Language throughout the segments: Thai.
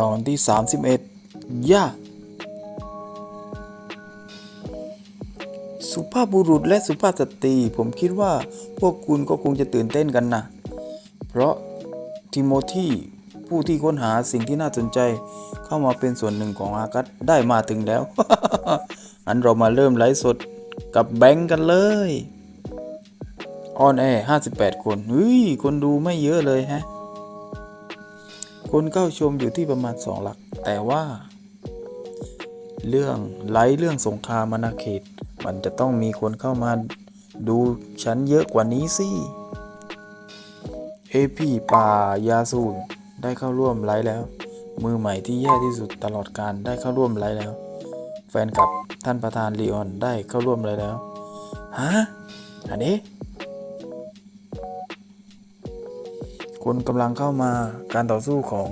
ตอนที่ 31ย่าสุภาพบุรุษและสุภาพสตรี ผมคิดว่าพวกคุณก็คงจะตื่นเต้นกันนะ เพราะทิโมธีผู้ที่ค้นหาสิ่งที่น่าสนใจเข้ามาเป็นส่วนหนึ่งของอากัสได้มาถึงแล้ว อันเรามาเริ่มไลฟ์สดกับแบงก์กันเลยออนแอร์58 คนเฮ้ย คนดูไม่เยอะเลยฮะ คนเข้าชมอยู่ที่ประมาณ 2 หลัก แต่ว่า เรื่องไลฟ์เรื่องสงครามอาณาเขต มันจะต้องมีคนเข้ามาดูฉันเยอะกว่านี้สิเอพีป่ายาสูนได้เข้าร่วมไลฟ์แล้ว มือใหม่ที่แย่ที่สุดตลอดการได้เข้าร่วมไลฟ์แล้ว แฟนกับท่านประธานลีออนได้เข้าร่วมไลฟ์แล้วฮะอันนี้ คนกำลังเข้ามาการต่อสู้ของ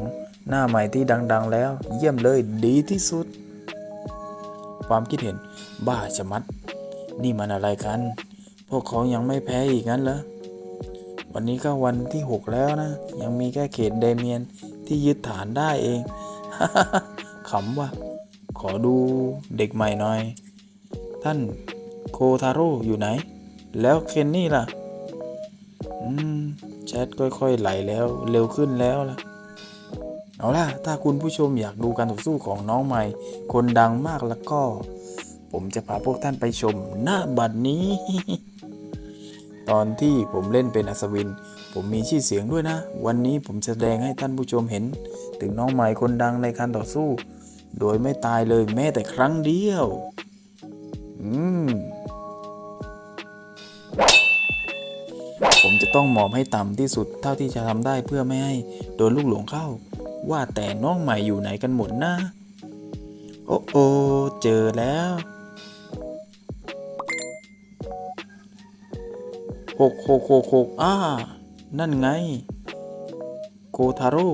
หน้าใหม่ที่ดัง ๆ แล้ว เยี่ยมเลยดีที่สุด ความคิดเห็นบ้าชะมัด นี่มันอะไรกัน พวกเขายังไม่แพ้อีกงั้นเหรอวันนี้ก็วันที่ 6 แล้วนะ ยังมีแค่เขตเดเมียนที่ยึดฐานได้เองขำว่ะขอดูเด็กใหม่หน่อย ท่านโคทาโร่อยู่ไหน แล้วเคนนี่ล่ะ อืม แชทค่อยๆไหลแล้วเร็วขึ้นแล้วล่ะเอาล่ะ ถ้าคุณผู้ชมอยากดูการต่อสู้ของน้องใหม่ คนดังมากแล้วก็ ผมจะพาพวกท่านไปชมหน้าบัดนี้ ตอนที่ผมเล่นเป็นอัศวิน ผมมีชื่อเสียงด้วยนะ วันนี้ผมแสดงให้ท่านผู้ชมเห็น ถึงน้องใหม่คนดังในการต่อสู้ โดยไม่ตายเลยแม้แต่ครั้งเดียว อืม ผมจะต้องหมอบให้ต่ำที่สุดเท่าที่จะทำได้เพื่อไม่ให้โดนลูกหลงเข้า ว่าแต่น้องใหม่อยู่ไหนกันหมดนะ โอ้โอเจอแล้วหกหกหกหกอ้า นั่นไง โกทาโร่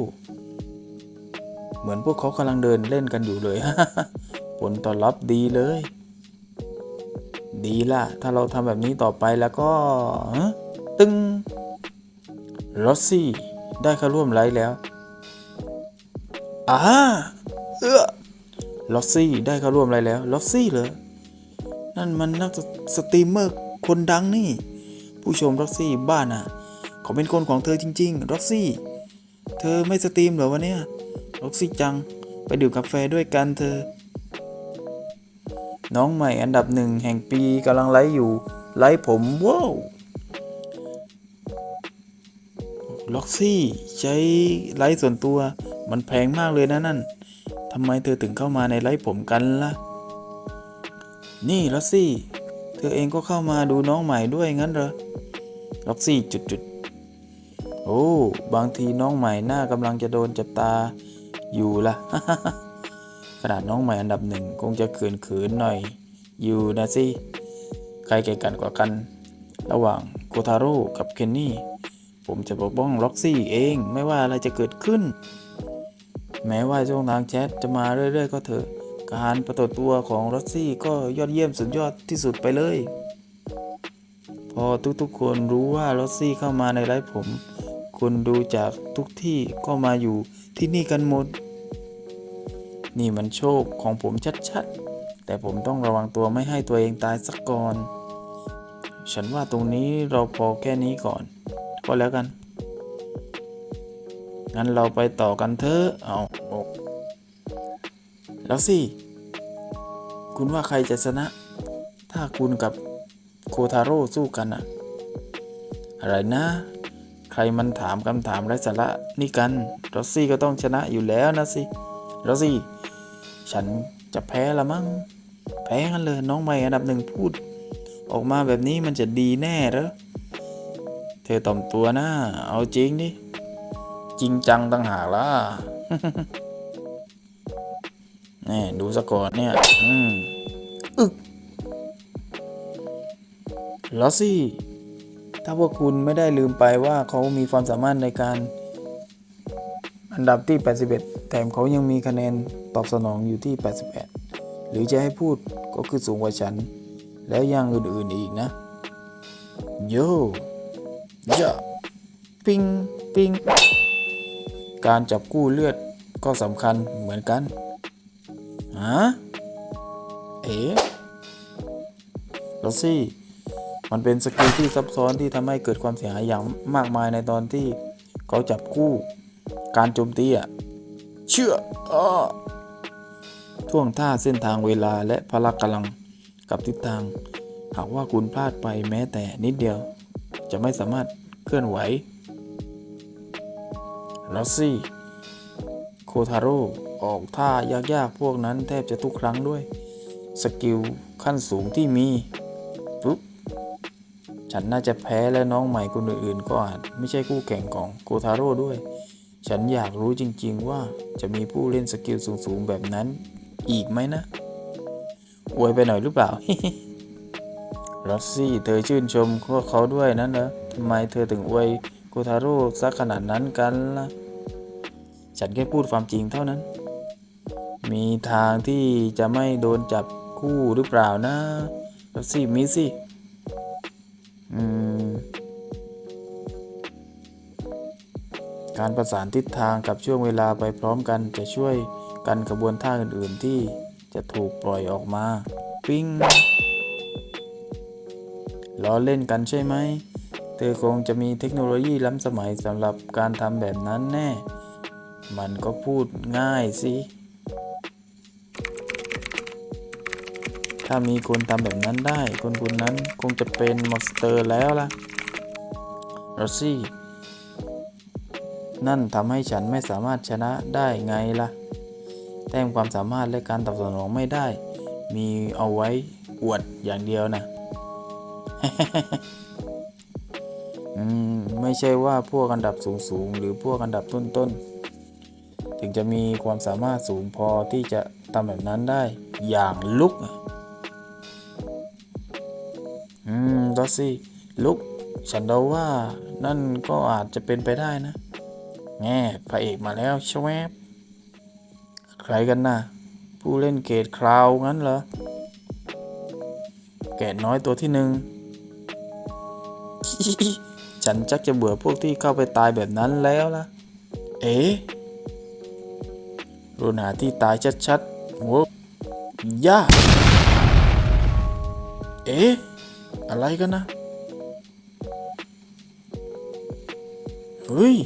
เหมือนพวกเขากำลังเดินเล่นกันอยู่เลยผลตอบรับดีเลย ดีล่ะ ถ้าเราทำแบบนี้ต่อไปแล้วก็ ตึงรอสซี่ได้เข้าร่วมไลฟ์แล้วอ่าเออลอสซี่ได้เข้าร่วมไลฟ์แล้วลอสซี่เหรอ นั่นมันนักสตรีมเมอร์คนดังนี่ ผู้ชมรอกซี่บ้านอะเขาเป็นคนของเธอจริงๆรอกซี่ เธอไม่สตรีมเหรอวะเนี่ยรอกซี่จังไปดื่มกาแฟด้วยกันเธอ น้องใหม่อันดับหนึ่งแห่งปีกำลังไลฟ์อยู่ไลฟ์ผมว้าว ล็อกซี่ใช้ไลฟ์ส่วนตัว มันแพงมากเลยนะนั่นทำไมเธอถึงเข้ามาในไลฟ์ผมกันล่ะ นี่ล็อกซี่ เธอเองก็เข้ามาดูน้องใหม่ด้วยงั้นเหรอล็อกซี่จุดจุดโอ้ บางทีน้องใหม่หน้ากำลังจะโดนจับตาอยู่ละขนาดน้องใหม่อันดับหนึ่งคงจะเขินเขินๆหน่อย อยู่นะสิใครเก่งกันกว่ากัน ระหว่างโคทาโร่กับเคนนี่ ผมจะปกป้องล็อกซี่เองไม่ว่าอะไรจะเกิดขึ้น แม้ว่าช่องทางแชทจะมาเรื่อยๆ ก็เถอะ การปรากฏตัวของล็อกซี่ก็ยอดเยี่ยมสุดยอดที่สุดไปเลย พอทุกๆคนรู้ว่าล็อกซี่เข้ามาในไลฟ์ผม คนดูจากทุกที่ก็มาอยู่ที่นี่กันหมด นี่มันโชคของผมชัดๆ แต่ผมต้องระวังตัวไม่ให้ตัวเองตายสักก่อนฉันว่าตรงนี้เราพอแค่นี้ก่อน ก็แล้วกัน งั้นเราไปต่อกันเถอะ เอาแล้วสิ คุณว่าใครจะชนะ ถ้าคุณกับโคทาโร่สู้กันอะอะไรนะ ใครมันถามคำถามไร้สาระนี่กันรอสซี่ก็ต้องชนะอยู่แล้วนะสิรอสซี่ ฉันจะแพ้ละมั้ง แพ้กันเลยน้องใหม่อันดับหนึ่งพูด ออกมาแบบนี้มันจะดีแน่เหรอ ธอต่อมตัวนะ เอาจริงดิ จริงจังต่างหากล่ะแน่ดูสะก่อนเนี่ย อืมอึกลอสซี่ ถ้าพวกคุณไม่ได้ลืมไปว่าเขามีความสามารถในการ อันดับที่ 81 แถมเขายังมีคะแนนตอบสนองอยู่ที่ 88 หรือจะให้พูดก็คือสูงกว่าฉัน แล้วยังอื่นๆอีกนะ โย ยะปิงปิงการจับกู้เลือดก็สำคัญเหมือนกันฮะเอ๋แล้วสิมันเป็นสกิลที่ซับซ้อนที่ทำให้เกิดความเสียหายอย่างมากมายในตอนที่เขาจับคู่การโจมตีอะเชื่ออ้อท่วงท่าเส้นทางเวลาและพละกำลังกับทิศทาง หากว่าคุณพลาดไปแม้แต่นิดเดียว จะไม่สามารถเคลื่อนไหวแล้วสิโคทาโร่ออกท่ายากๆ พวกนั้นแทบจะทุกครั้งด้วย สกิลขั้นสูงที่มีปุ๊บฉันน่าจะแพ้และน้องใหม่คนอื่นๆ ก็อาจไม่ใช่คู่แข่งของโคทาโร่ด้วย ฉันอยากรู้จริงๆว่าจะมีผู้เล่นสกิลสูงๆ แบบนั้นอีกไหมนะอวยไปหน่อยหรือเปล่า ลอสซี่เธอชื่นชมพวกเขาด้วยนั่นเหรอทำไมเธอถึงอวยโคทาโร่สักขนาดนั้นกันล่ะ ฉันแค่พูดความจริงเท่านั้น มีทางที่จะไม่โดนจับคู่หรือเปล่านะลอสซี่มีสิอืม การประสานทิศทางกับช่วงเวลาไปพร้อมกันจะช่วยกันกระบวนท่าอื่น ๆ ที่จะถูกปล่อยออกมา ปิ้ง ล้อเล่นกันใช่ไหม เธอคงจะมีเทคโนโลยีล้ำสมัยสำหรับการทำแบบนั้นแน่ มันก็พูดง่ายสิ ถ้ามีคนทำแบบนั้นได้ คนคนนั้นคงจะเป็นมอนสเตอร์แล้วล่ะรอซี่ นั่นทำให้ฉันไม่สามารถชนะได้ไงล่ะ แต้มความสามารถและการตอบสนองไม่ได้ มีเอาไว้อวดอย่างเดียวนะ อืมไม่ใช่ว่าพวกอันดับสูงๆ หรือพวกอันดับต้นๆ ถึงจะมีความสามารถสูงพอที่จะทำแบบนั้นได้อย่างลุก อืมดอสซี่ลุก ฉันเดาว่านั่นก็อาจจะเป็นไปได้นะ แง่พระเอกมาแล้วชวบใครกันนะผู้เล่นเกตคราวงั้นเหรอ แกะน้อยตัวที่หนึ่ง ฉันจักจะเบื่อพวกที่เข้าไปตายแบบนั้นแล้วล่ะ เอ๋รุนหาที่ตายชัดๆโว้ย่า เอ๋อะไรกันนะ เฮ้ย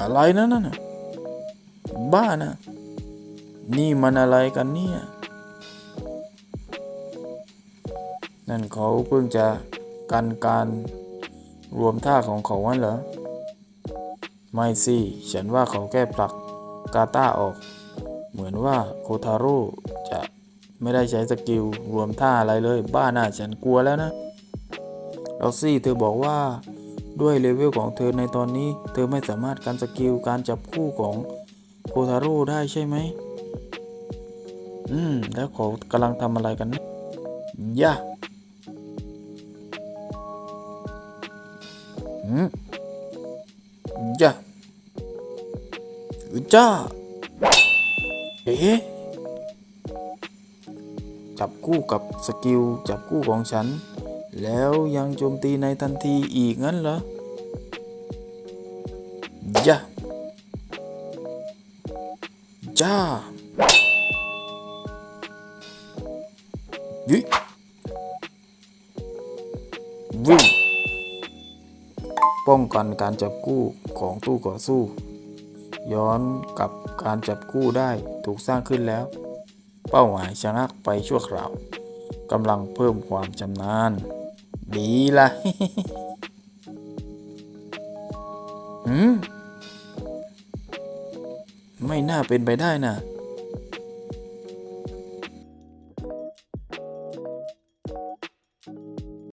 อะไรนะนั่นน่ะ บ้านะ นี่มันอะไรกันเนี่ย นั่นเขาเพิ่งจะ กันการรวมท่าของเขาวันเหรอ ไม่สิ ฉันว่าเขาแค่ผลักกาตาออก เหมือนว่าโคทาโร่จะไม่ได้ใช้สกิล รวมท่าอะไรเลย บ้าน่ะฉันกลัวแล้วนะลอซี่เธอบอกว่าด้วยเลเวลของเธอในตอนนี้ เธอไม่สามารถการสกิลการจับคู่ของโคทาโร่ได้ใช่ไหม อืม แล้วเขากำลังทำอะไรกันนะย่าอื มย่าจ้า เอ๊ะ จับคู่กับสกิล จับคู่ของฉัน แล้วยังโจมตีในทันทีอีกงั้นเหรอยะจ้ายิ ป้องกันการจับกู้ของตู้ก่อสู้ ย้อนกับการจับกู้ได้ถูกสร้างขึ้นแล้ว เป้าหมายชะงักไปชั่วคราวกำลังเพิ่มความชำนาญ ดีละหืม ไม่น่าเป็นไปได้นะ่ะ